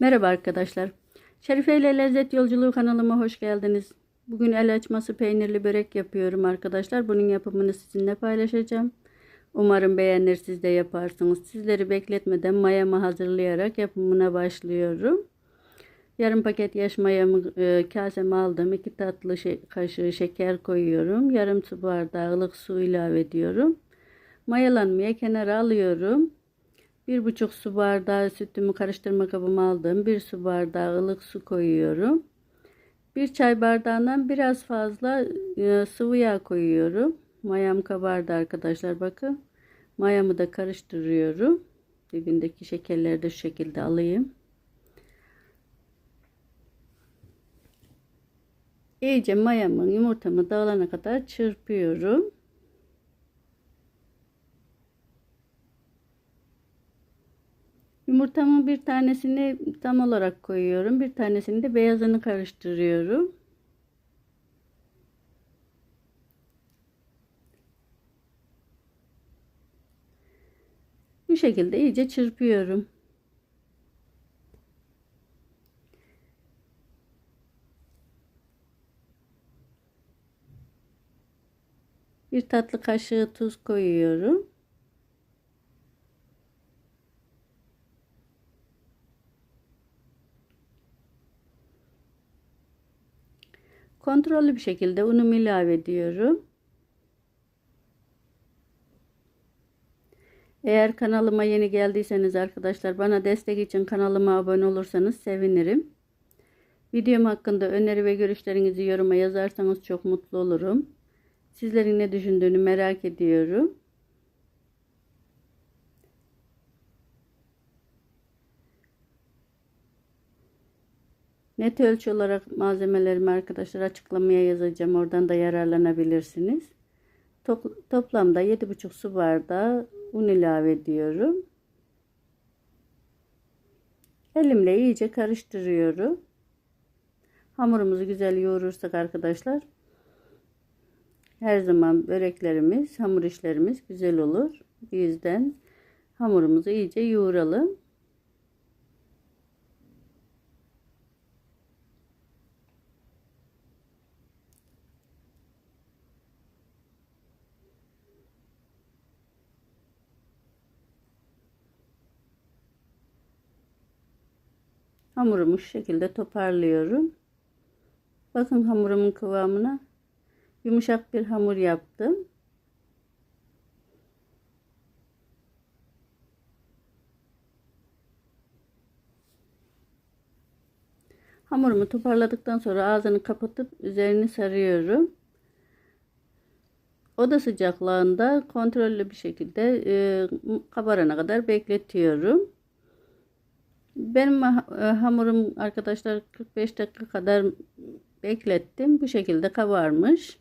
Merhaba arkadaşlar. Şerife ile Lezzet Yolculuğu kanalıma hoş geldiniz. Bugün el açması peynirli börek yapıyorum arkadaşlar. Bunun yapımını sizinle paylaşacağım. Umarım beğenir siz de yaparsınız. Sizleri bekletmeden mayamı hazırlayarak yapımına başlıyorum. Yarım paket yaş mayamı e, kaseme aldım. 2 tatlı şey, kaşığı şeker koyuyorum. Yarım su bardağı ılık su ilave ediyorum. Mayalanmaya kenara alıyorum. Bir buçuk su bardağı sütümü karıştırma kabıma aldım. Bir su bardağı ılık su koyuyorum. Bir çay bardağından biraz fazla e, sıvı yağ koyuyorum. Mayam kabardı arkadaşlar bakın. Mayamı da karıştırıyorum. Dibindeki şekerleri de şu şekilde alayım. İyice mayamı yumurtamı dağılana kadar çırpıyorum. Yumurtamın bir tanesini tam olarak koyuyorum. Bir tanesini de beyazını karıştırıyorum. Bu şekilde iyice çırpıyorum. Bir tatlı kaşığı tuz koyuyorum. Kontrollü bir şekilde unumu ilave ediyorum. Eğer kanalıma yeni geldiyseniz arkadaşlar bana destek için kanalıma abone olursanız sevinirim. Videom hakkında öneri ve görüşlerinizi yoruma yazarsanız çok mutlu olurum. Sizlerin ne düşündüğünü merak ediyorum. Net ölçü olarak malzemelerimi arkadaşlar açıklamaya yazacağım. Oradan da yararlanabilirsiniz. Top, toplamda 7,5 su bardağı un ilave ediyorum. Elimle iyice karıştırıyorum. Hamurumuzu güzel yoğurursak arkadaşlar her zaman böreklerimiz, hamur işlerimiz güzel olur. Bu yüzden hamurumuzu iyice yoğuralım. Hamurumu şu şekilde toparlıyorum. Bakın hamurumun kıvamına yumuşak bir hamur yaptım. Hamurumu toparladıktan sonra ağzını kapatıp üzerini sarıyorum. Oda sıcaklığında kontrollü bir şekilde e, kabarana kadar bekletiyorum. Benim hamurum arkadaşlar 45 dakika kadar beklettim. Bu şekilde kabarmış.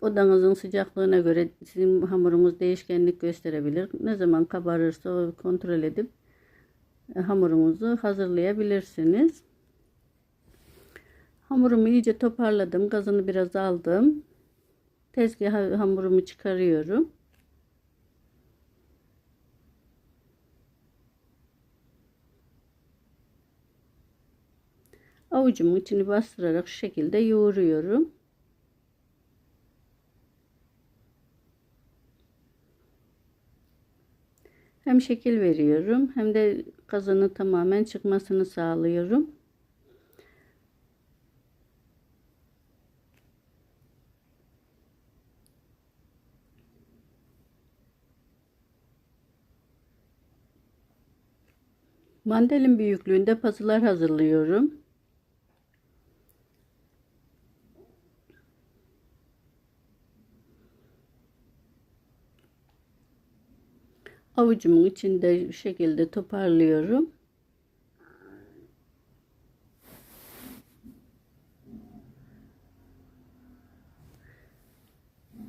Odanızın sıcaklığına göre sizin hamurunuz değişkenlik gösterebilir. Ne zaman kabarırsa kontrol edip hamurunuzu hazırlayabilirsiniz. Hamurumu iyice toparladım. Gazını biraz aldım. Tezgaha hamurumu çıkarıyorum. Avucumun içini bastırarak şu şekilde yoğuruyorum. Hem şekil veriyorum hem de kazanı tamamen çıkmasını sağlıyorum. Mandalin büyüklüğünde pazılar hazırlıyorum. Avucumun içinde şu şekilde toparlıyorum.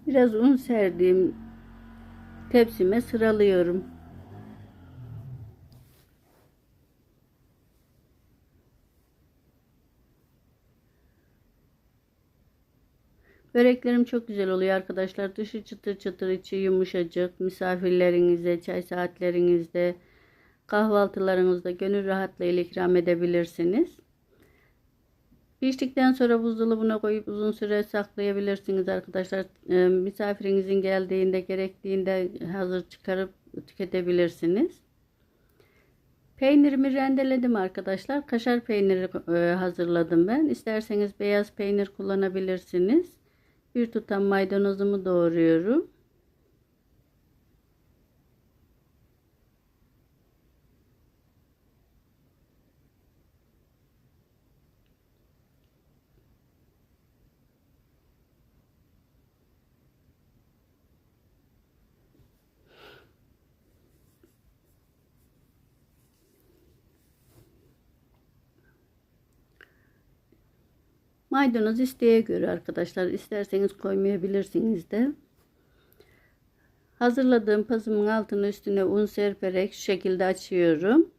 Biraz un serdiğim tepsime sıralıyorum. Böreklerim çok güzel oluyor arkadaşlar. Dışı çıtır çıtır içi yumuşacık. Misafirlerinize, çay saatlerinizde kahvaltılarınızda gönül rahatlığıyla ikram edebilirsiniz. Piştikten sonra buzdolabına koyup uzun süre saklayabilirsiniz arkadaşlar. Ee, misafirinizin geldiğinde gerektiğinde hazır çıkarıp tüketebilirsiniz. Peynirimi rendeledim arkadaşlar. Kaşar peyniri e, hazırladım ben. İsterseniz beyaz peynir kullanabilirsiniz. Bir tutam maydanozumu doğruyorum. Maydanoz isteğe göre arkadaşlar. isterseniz koymayabilirsiniz de. Hazırladığım pazımın altını üstüne un serperek şu şekilde açıyorum.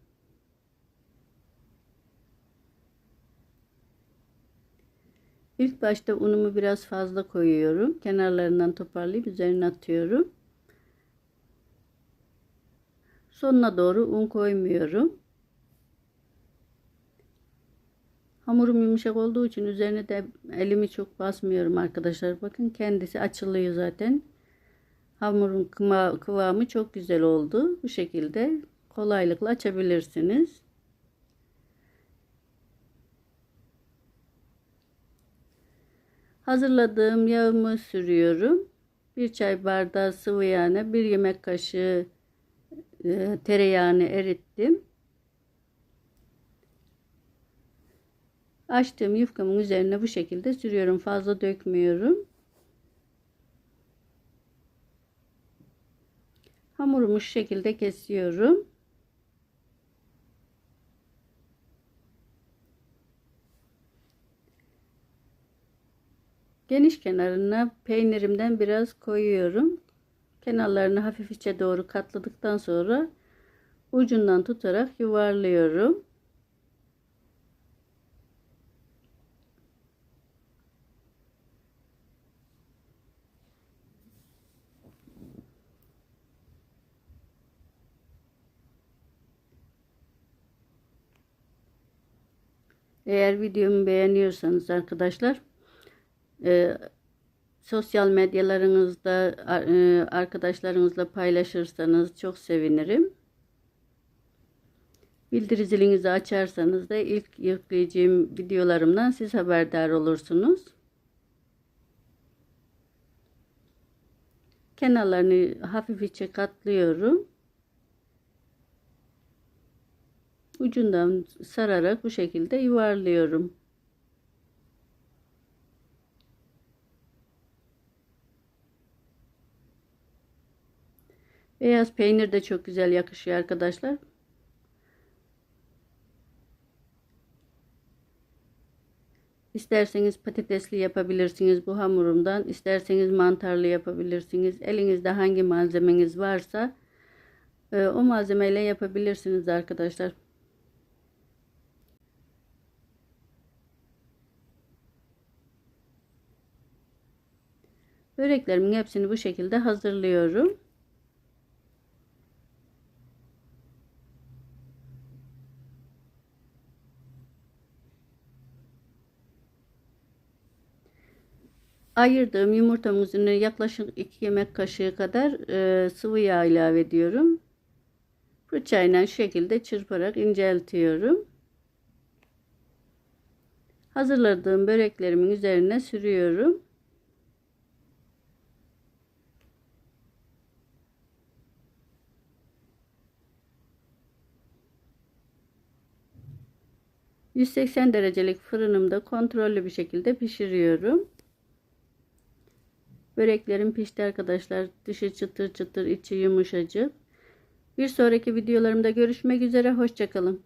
İlk başta unumu biraz fazla koyuyorum. Kenarlarından toparlayıp üzerine atıyorum. Sonuna doğru un koymuyorum. Hamurum yumuşak olduğu için üzerine de elimi çok basmıyorum arkadaşlar. Bakın kendisi açılıyor zaten. Hamurun kıvamı çok güzel oldu. Bu şekilde kolaylıkla açabilirsiniz. Hazırladığım yağımı sürüyorum. Bir çay bardağı sıvı yağına bir yemek kaşığı e, tereyağını erittim. Açtığım yufkamın üzerine bu şekilde sürüyorum. Fazla dökmüyorum. Hamurumu şu şekilde kesiyorum. Geniş kenarına peynirimden biraz koyuyorum. Kenarlarını hafif içe doğru katladıktan sonra ucundan tutarak yuvarlıyorum. Eğer videomu beğeniyorsanız arkadaşlar e, sosyal medyalarınızda e, arkadaşlarınızla paylaşırsanız çok sevinirim. Bildiri zilinizi açarsanız da ilk yükleyeceğim videolarımdan siz haberdar olursunuz. Kenarlarını hafif içe katlıyorum. Ucundan sararak bu şekilde yuvarlıyorum. Beyaz peynir de çok güzel yakışıyor arkadaşlar. İsterseniz patatesli yapabilirsiniz bu hamurumdan. İsterseniz mantarlı yapabilirsiniz. Elinizde hangi malzemeniz varsa e, o malzemeyle yapabilirsiniz arkadaşlar. Böreklerimin hepsini bu şekilde hazırlıyorum. Ayırdığım yumurtamın üzerine yaklaşık 2 yemek kaşığı kadar e, sıvı yağ ilave ediyorum. Fırçayla şu şekilde çırparak inceltiyorum. Hazırladığım böreklerimin üzerine sürüyorum. 180 derecelik fırınımda kontrollü bir şekilde pişiriyorum. Böreklerim pişti arkadaşlar. Dışı çıtır çıtır, içi yumuşacık. Bir sonraki videolarımda görüşmek üzere. Hoşçakalın.